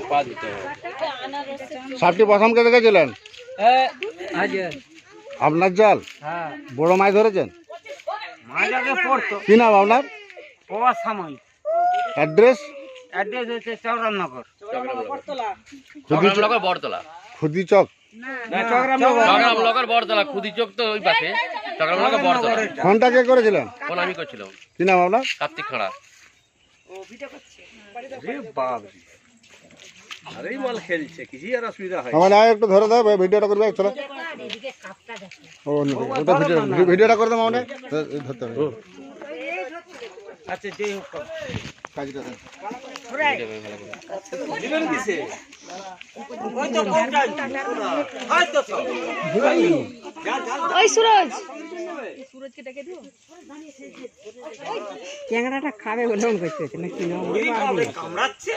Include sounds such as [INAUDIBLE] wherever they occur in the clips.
পাও পা দিতে হবে সাপটি প্রথম কে দেখেছিলেন? আপনার জাল? হ্যাঁ বড় মাছ ধরেছেন? মাছ কি নাম আপনার? অ্যাড্রেস? অ্যাড্রেস হচ্ছে চৌরানগর চকরামনগর বড়তলা খুদি চক চকরামনগর বড়তলা খুদি চোখ তো ওই পাশে চকরামনগর বড়তলা ফোনটা কে করেছিলেন? ফোন আমি করছিলাম কি নাম আপনার? কার্তিক খাড়া। আরেই বল খেলছে কিছু আর অসুবিধা হয় আমার আয় একটু ধরে দাও ভিডিওটা করবে চলো। ও না, ওটা ভিডিও ভিডিওটা করে দাও মানে ধরতে হবে। আচ্ছা যেই হোক কাজটা ওই ক্যাংরাটা খাবে বলে মন করছে নাকি কামড়াচ্ছে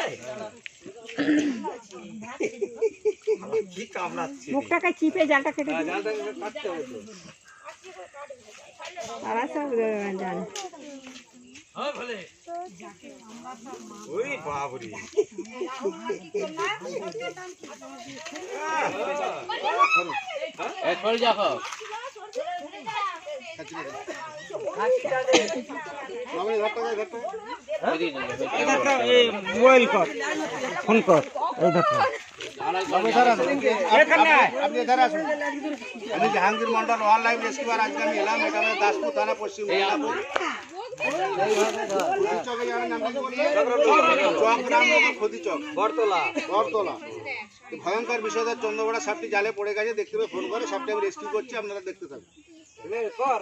কি কামড়াচ্ছে? মুখটাকে চিপে জালটা কেটে দিই জালটা কাটতে হবে তো তারা সব জানে ওই বাবরি হবে। এই মোবাইল কর ফোন কর এই দেখো আমি জাহাঙ্গীর মন্ডল অনলাইন রেস্কিউয়ার আজকে আমি এলাম এটা দাসপুর থানা পশ্চিম মেদিনীপুর ভয়ঙ্কর বিষয়দার চন্দ্রবড়া সাপটি জালে পড়ে গেছে দেখতে পাবে ফোন করে সাপটি আমি রেস্কিউ করছি আপনারা দেখতে থাকুন। কর।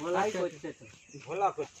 ভোলাই করছে ভোলা করছে।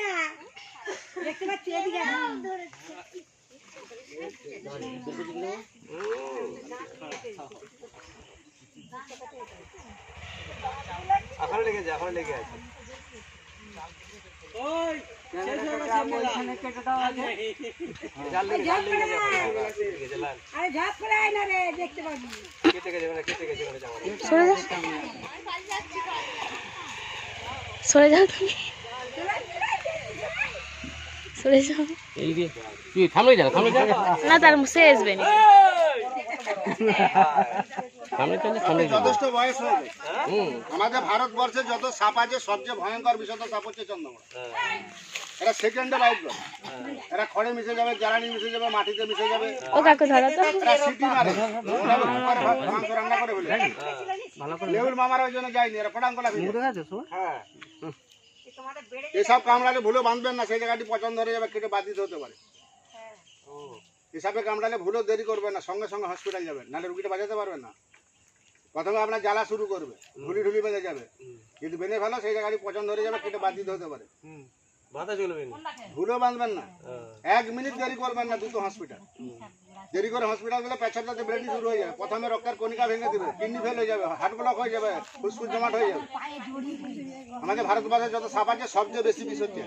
দেখতে পাচ্ছি এদিকে আয়। এখন লেগে যায় এখন লেগে আছে দেখতে পাবি। কেটে গেছে মানে কেটে গেছে মানে সরে যাও সরে যাও। তুমি সরে তুই থামলে যা থামলে যা। না তার সে আসবে না। থামলে চলে থামলে যথেষ্ট বয়স হুম। আমাদের ভারতবর্ষে যত সাপ আছে সবচেয়ে ভয়ঙ্কর বিষয়টা সাপ হচ্ছে চন্দ্রবড়া এরা সেকেন্ডে করে এরা খড়ে মিশে যাবে জ্বালানি মিশে যাবে মাটিতে মিশে যাবে। ও কাকু ধরো তো। এরা সিটি মারে। ওরা উপরে ভাত মাংস রান্না করে ফেলে লেবুর মামারা ওই জন্য যায়নি এরা পটাং কলা হ্যাঁ। এসব কামড়ালে ভুলে বাঁধবেন না সেই জায়গাটি পছন্দ হয়ে যাবে কেটে বাদ দিতে হতে পারে। এসবে কামড়ালে ভুলেও দেরি করবেন না সঙ্গে সঙ্গে হসপিটাল যাবেন নাহলে রুগীটা বাঁচাতে পারবেন না। প্রথমে আপনার জ্বালা শুরু করবে ঢুলি ঢুলি বেঁধে যাবে। যদি বেঁধে ফেলো সেই জায়গাটি পছন্দ হয়ে যাবে কেটে বাদ দিতে হতে পারে। ভুলেও বাঁধবেন না। হ্যাঁ। এক মিনিট দেরি করবেন না দুটো হসপিটাল দেরি করে হসপিটাল গেলে পেছাবটাতে ব্লিডিং শুরু হয়ে যাবে প্রথমে রক্তের কণিকা ভেঙে দেবে কিডনি ফেল হয়ে যাবে হার্ট ব্লক হয়ে যাবে ফুসফুস জমাট হয়ে যাবে। আমাদের ভারতবর্ষে যত সাপ আছে সবচেয়ে বেশি বিষ হচ্ছে।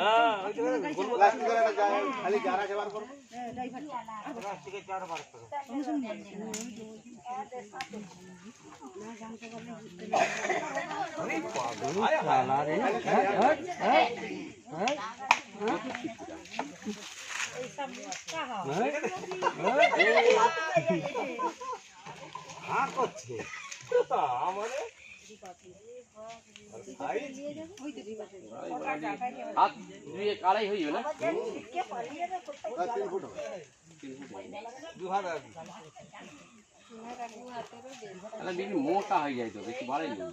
হ্যাঁ খালি সেবার করব। প্লাস্টিকের চার হ্যাঁ। হয়ে? না হবে দু হাত তাহলে বেশি মোটা হয়ে যায় তো বেশি বাড়াই না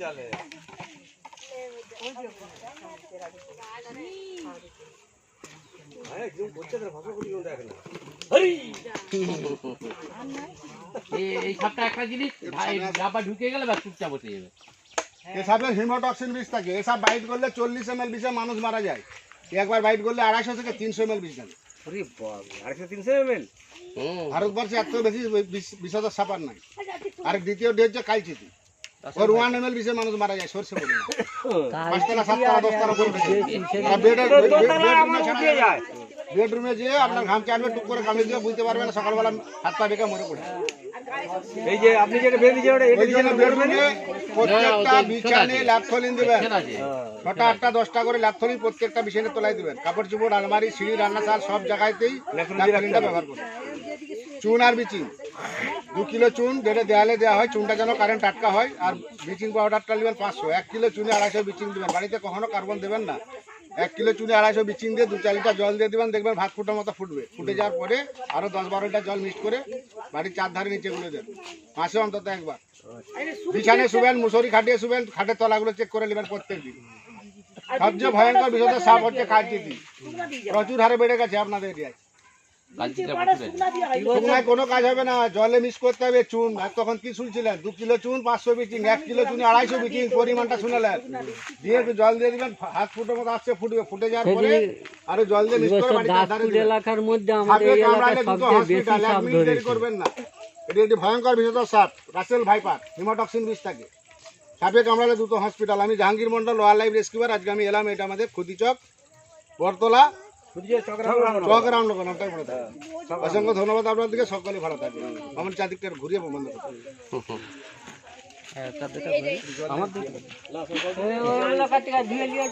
জালে। এসবে বাইট করলে চল্লিশ এম এল মানুষ মারা যায় একবার বাইট করলে আড়াইশো থেকে তিনশো এম এল বিষ থাকে ভারতবর্ষে এত বেশি বিষ- বিষধর সাপার নাই আর দ্বিতীয় ডে হচ্ছে কালচিতি ওর ওয়ান এম এল বিষে মানুষ মারা যায় সরষে পড়ে [LAUGHS] পাঁচতলা সাততলা দশতলা করে বেডরুমে যেয়ে। আপনার ঘাম চাটবে টুক করে কামড়ে দিয়ে বুঝতে পারবে না সকালবেলা হাত পা বেঁকে মরে পড়ে এই যে আপনি যেটা বেঁধে দিয়েছেন ওটা এটা দিয়েছেন বেডরুমে প্রত্যেকটা বিছানে ল্যাপথলিন দিবেন। ছটা আটটা দশটা করে ল্যাপথলিন প্রত্যেকটা বিছানে তোলাই দিবেন। কাপড় চুপড় আলমারি সিঁড়ি রান্নাশাল সব জায়গাতেই ল্যাপথলিনটা ব্যবহার করবেন চুন আর বিচিং। দু কিলো চুন যেটা দেয়ালে দেওয়া হয়, চুনটা যেন কারেন্ট টাটকা হয়, আর ব্লিচিং পাউডারটা নেবেন পাঁচশো। এক কিলো চুনে আড়াইশো বিচিং দেবেন। বাড়িতে কখনো কার্বন দেবেন না। এক কিলো চুনে আড়াইশো বিচিং দিয়ে দু চার লিটার জল দিয়ে দেবেন, দেখবেন ভাত ফুটার মতো ফুটবে। ফুটে যাওয়ার পরে আরও দশ বারো লিটার জল মিক্স করে বাড়ির চার ধারে নিচে গুলে দেন মাসে অন্তত একবার। বিছানে শুবেন, মুসরি খাটিয়ে শুবেন, খাটের তলাগুলো চেক করে নেবেন প্রত্যেক দিন। সবচেয়ে ভয়ঙ্কর বিষয়টা সাপ হচ্ছে কালচিতি। প্রচুর হারে বেড়ে গেছে আপনাদের এরিয়ায় কালচিটা প্রচুর আছে। শুকনায় কোনো কাজ হবে না জলে মিক্স করতে হবে চুন। তখন কি শুনছিলেন? দু কিলো চুন পাঁচশো বিচিং এক কিলো চুন আড়াইশো বিচিং পরিমাণটা শুনেলেন। দিয়ে জল দিয়ে দিবেন হাত ফুটের মতো আসছে ফুটবে। ফুটে যাওয়ার পরে আরও জল দিয়ে মিক্স করে বাড়িতে ধারে দিবেন। এলাকার মধ্যে সাপে কামড়ালে দুটো হসপিটাল এক মিনিট দেরি করবেন না। এটি একটি ভয়ঙ্কর বিষধর সাপ রাসেল ভাইপার হিমোটক্সিন বিষ থাকে। সাপে কামড়ালে দুটো হসপিটাল আমি Jahangir Mondal wild life rescuer আজকে আমি এলাম এটা আমাদের ক্ষতিচক। বরতলা নামটাই থাকে অসংখ্য ধন্যবাদ আপনাদেরকে সকলে ভালো থাকবে আমার চারদিকটা ঘুরিয়ে বন্ধ করতে ধুয়ে নিয়ে